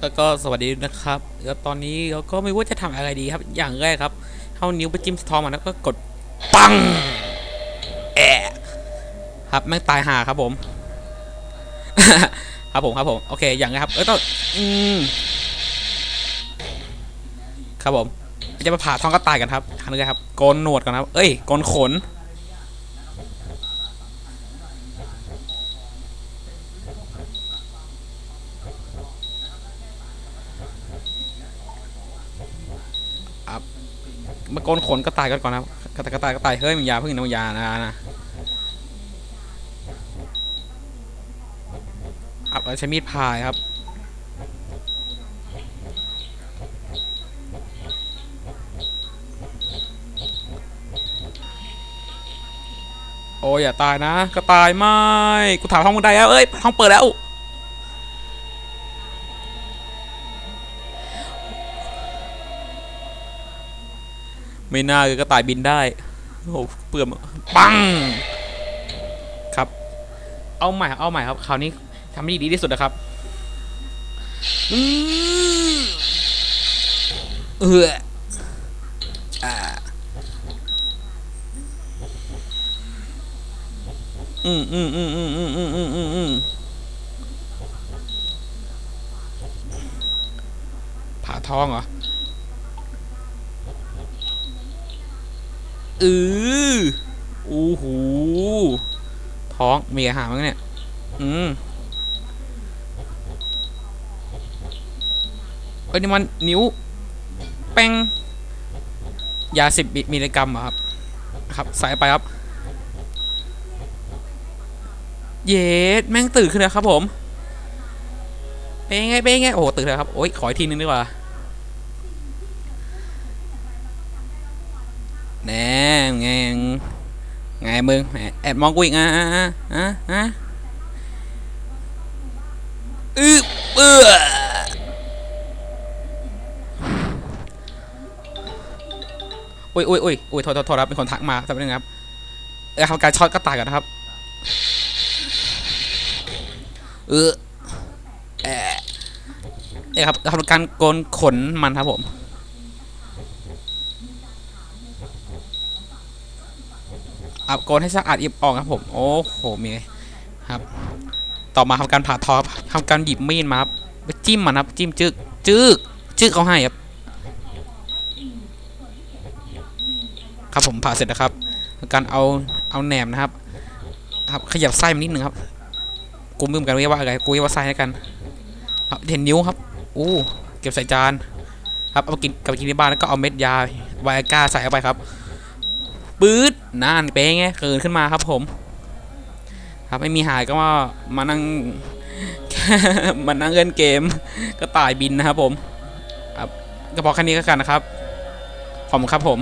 ก็ก็สวัสดีนะครับแล้วตอนนี้เราก็ไม่ว่าจะทำอะไรดีครับ อย่างแรกครับเอานิ้วไปจิ้มสะท้อนมันแล้วก็กดปังแอะครับแม่งตายห่าครับผม ครับผมครับผมโอเคอย่างแรกครับเออต้องอืมครับผมจะมาผ่าท้องก็ตายกันครับทำยังไงครับโกนหนวดก่อนครับ เอ้ยโกนขน มาโกนขนก็ตายกันก่อนนะกระต่ายกระต่ายกระต่ายเฮ้ยมึงยาเพึ่งนะมึงยานะนะอับเอาใช้มีดพายครับโอ้ยอย่าตายนะกระต่ายไม่ กูถามห้องมึงได้แล้ว เอ้ยห้องเปิดแล้ว ไม่น่าเลยกระต่ายบินได้ โอ้โหเปลือมปัง ครับ เอาใหม่ครับเอาใหม่ครับ คราวนี้ทำได้ดีที่สุดนะครับอืมเอออ่าอืมอืมอืมอืมอืมอืมอืมอืมอืมผ่าท้องเหรอ อือโอ้โหท้องมีอาหารมั้งเนี่ย อืมเอ้ยนี่มันนิ้ว แป้งยาสิบมิลลิกรัมอะครับ ครับ ใส่ไปครับ เย็ดแม่งตื่นขึ้นแล้วครับผม เป็นไง เป็นไง โอ้ตื่นแล้วครับ โอ้ยขออีกทีนึงดีกว่า แน่ ไงไงมึงแอบมองกูอีกอะอะอะอะอือเอออุ้ยอุ้ยอุ้ยอุ้ยโทษโทษครับเป็นคนทักมาสักนิดนึงครับเออทำการช็อตก็ตายกันนะครับเออแอะเอ้ยครับทำการโกนขนมันครับผม อับโกนให้สะอาดอิบออกครับผมโอ้โหมีครับ ต่อมาทำการผ่าท้อครับทำการหยิบมีดมาครับไปจิ้มมันครับจิ้มจึกจึกจึกเขาให้ครับครับผมผ่าเสร็จนะครับ การเอาเอาแหนมนะครับครับขยับไส้มันนิดหนึ่งครับกูม่รู้เหมือนกันว่าอะไรกูเรียกว่าไส้ให้กัน ครับเห็นนิ้วครับอู้เก็บใส่จานครับเอาไปกินกับไปกินที่บ้านแล้วก็เอาเม็ดยาไวอาก้าใส่เข้าไปครับ ปื๊ดนั่นเป็นไงเกิดขึ้นมาครับผม ครับไม่มีหายก็มามานั่งมานั่งเล่นเกมก็ตายบินนะครับผมครับก็พอแค่นี้ก็กันนะครับ ขอบคุณครับผม